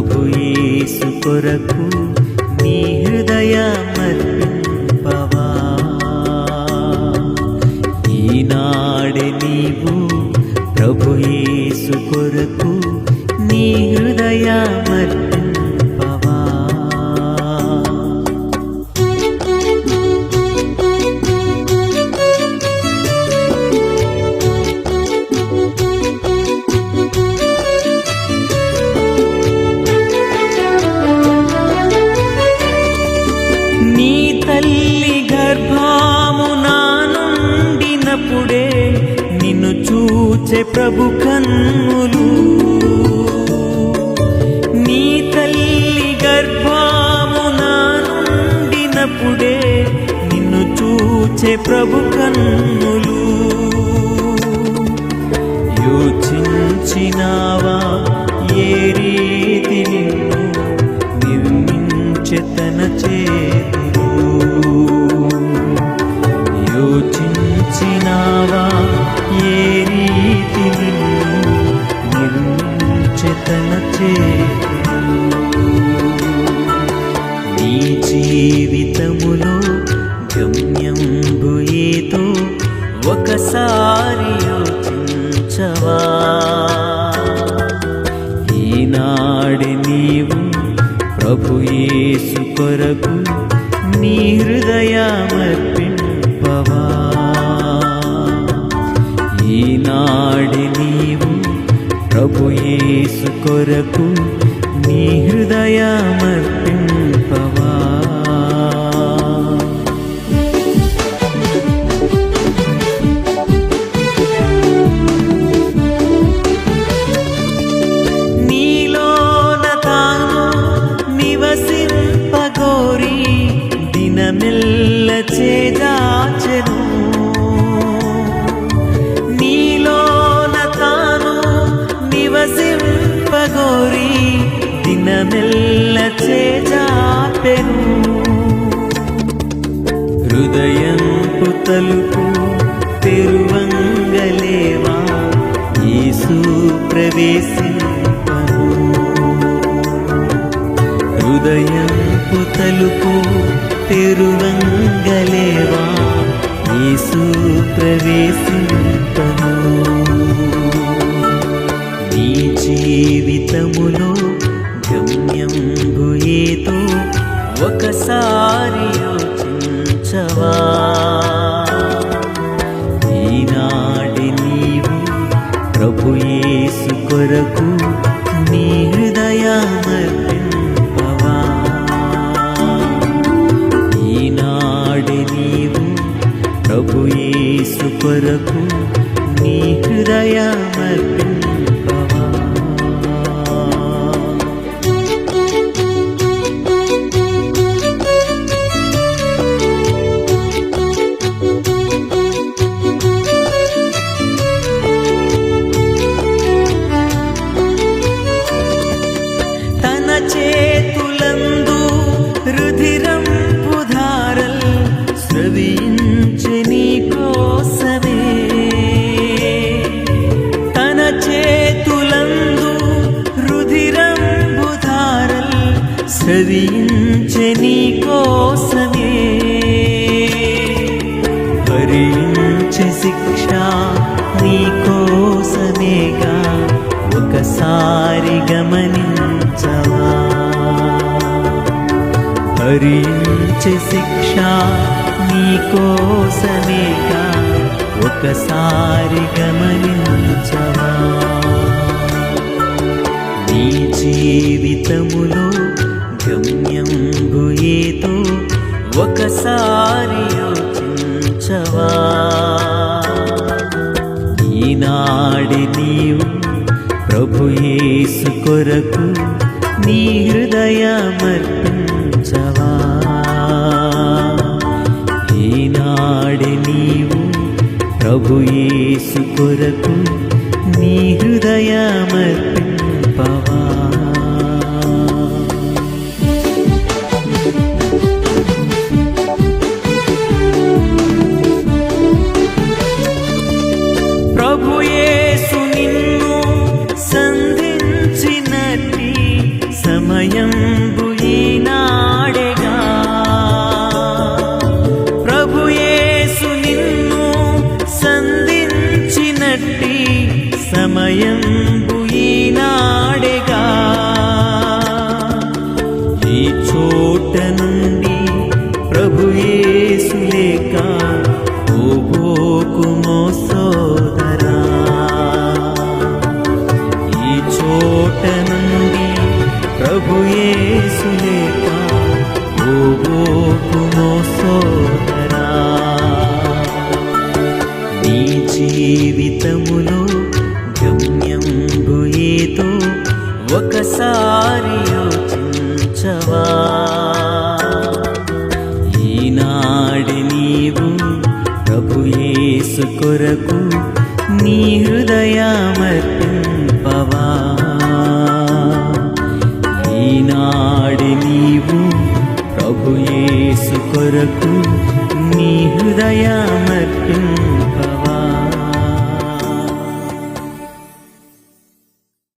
ప్రభు యేసు కొరకు చూచే ప్రభు కన్నులు. నీ తల్లి గర్భామునా నుండినప్పుడే నిన్ను చూచే ప్రభు కన్నులు. యోచించినావా ఏ రీతి నిన్ను? నిర్మించె తన ఒకసారి యోచించవా ఈనాడు నీవు ప్రభు యేసు కొరకు నీ హృదయమర్పింపవా? ఈనాడి నీవు ప్రభు యేసు కొరకు నీ హృదయమర్పింపవా? దినమెల్ల చేదాచెను నీలోన తాను నివసింపగోరి దినమెల్ల చేజాపెను హృదయం తలుపు తెరువంగలేవా? యేసు ప్రవేశింపను హృదయంపు తలుపు తెరువంగలేవా? యేసు ప్రవేశింపను. నీ జీవితములో గమ్యం ఏదో ఒకసారి కొరకు నీ హృదయమర్ప స్రవించే నీ కోసమే. భరించే శిక్ష నీ కోసమేగా. ఒకసారి గమనించవా. భరించే శిక్ష నీ కోసమేగా. ఒకసారి గమనించవా. నీ జీవితములో గమ్యంబు ఏదో ఒకసారి యోచించవా? ఈనాడి నీవు ప్రభు యేసు కొరకు నీ హృదయమర్పించవా? ఈనాడి నీవు ప్రభు యేసు కొరకు సమయం పుయినాడేగా ఈ చోట నుండి యేసు కొరకు నీ హృదయమర్పింపవా ఈనాడి నీవు ప్రభు యేసు కొరకు నీ హృదయమర్పింపవా.